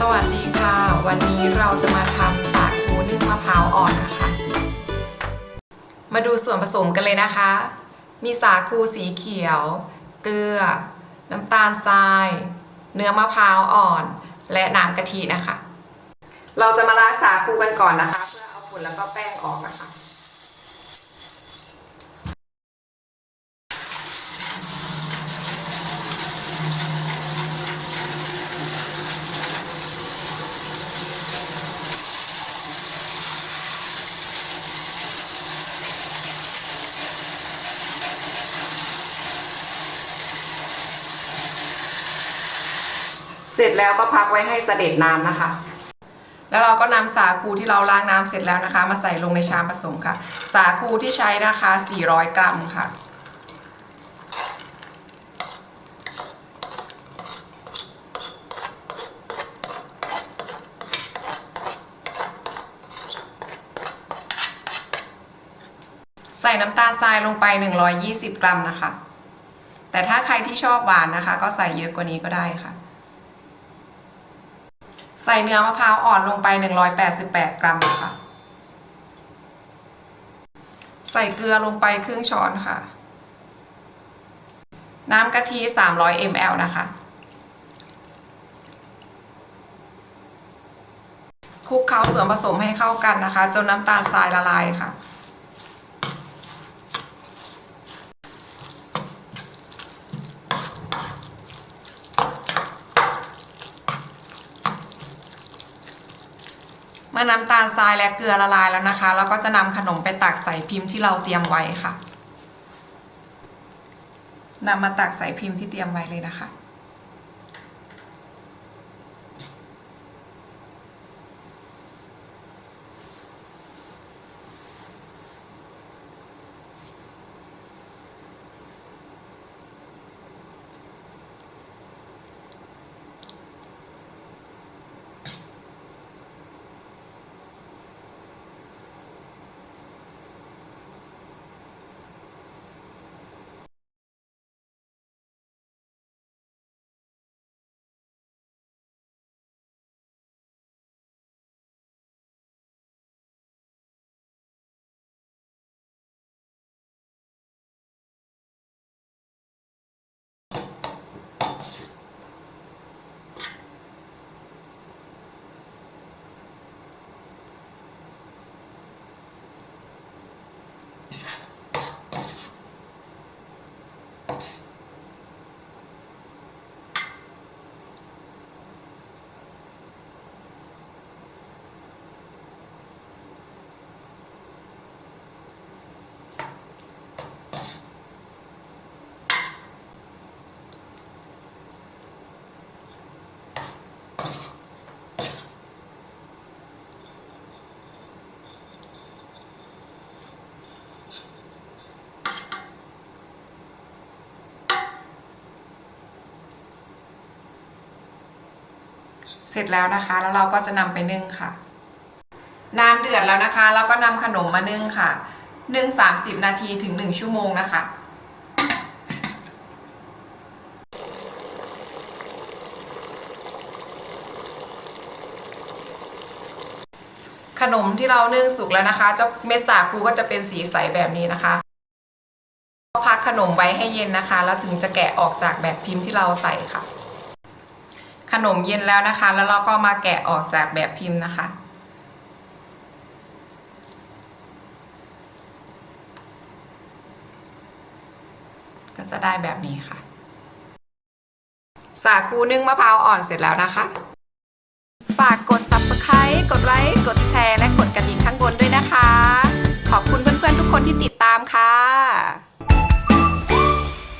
สวัสดีค่ะ วันนี้เราจะมาทำสาคูนึ่งมะพร้าวอ่อนนะคะ มาดูส่วนผสมกันเลยนะคะ มีสาคูสีเขียว เกลือ น้ำตาลทราย เนื้อมะพร้าวอ่อน และน้ำกะทินะคะ เราจะมาล้างสาคูกันก่อนนะคะ เพื่อเอาฝุ่นแล้วก็แป้งออกนะคะ เสร็จแล้วก็พักไว้ให้เสด็จน้ำนะคะ แล้วเราก็นำสาคูที่เราล้างน้ำเสร็จแล้วนะคะ มาใส่ลงในชามผสมค่ะ สาคูที่ใช้นะคะ 400 กรัมค่ะใส่น้ำตาลทรายลงไป 120 กรัมนะคะ แต่ถ้าใครที่ชอบหวานนะคะ ก็ใส่เยอะกว่านี้ก็ได้ค่ะ ใส่เนื้อมะพร้าวอ่อนลงไป 188 กรัมค่ะ ใส่เกลือลงไปครึ่งช้อนค่ะ น้ำกะทิ 300 ml นะคะ คลุกเคล้าส่วนผสมให้เข้ากันนะคะ จนน้ำตาลทรายละลายค่ะ เมื่อน้ำตาลทรายและเกลือละลายแล้วนะคะ เราก็จะนำขนมไปตักใส่พิมพ์ที่เราเตรียมไว้ค่ะนำมาตักใส่พิมพ์ที่เตรียมไว้เลยนะคะ เสร็จแล้วนะคะ แล้วเราก็จะนำไปนึ่งค่ะ น้ำเดือดแล้วนะคะเราก็นำขนมมานึ่งค่ะนึ่ง30นาทีถึง1ชั่วโมงนะคะขนมที่เรานึ่งสุกแล้วนะคะจะเม็ดสาคูก็จะเป็นสีใสแบบนี้นะคะพักขนมไว้ให้เย็นนะคะ แล้วถึงจะแกะออกจากแบบพิมพ์ที่เราใส่ค่ะ ขนมเย็นแล้วนะคะ แล้วเราก็มาแกะออกจากแบบพิมพ์นะคะ ก็จะได้แบบนี้ค่ะ สาคูนึ่งมะพร้าวอ่อนเสร็จแล้วนะคะ ฝากกด subscribe กดไลค์ กดแชร์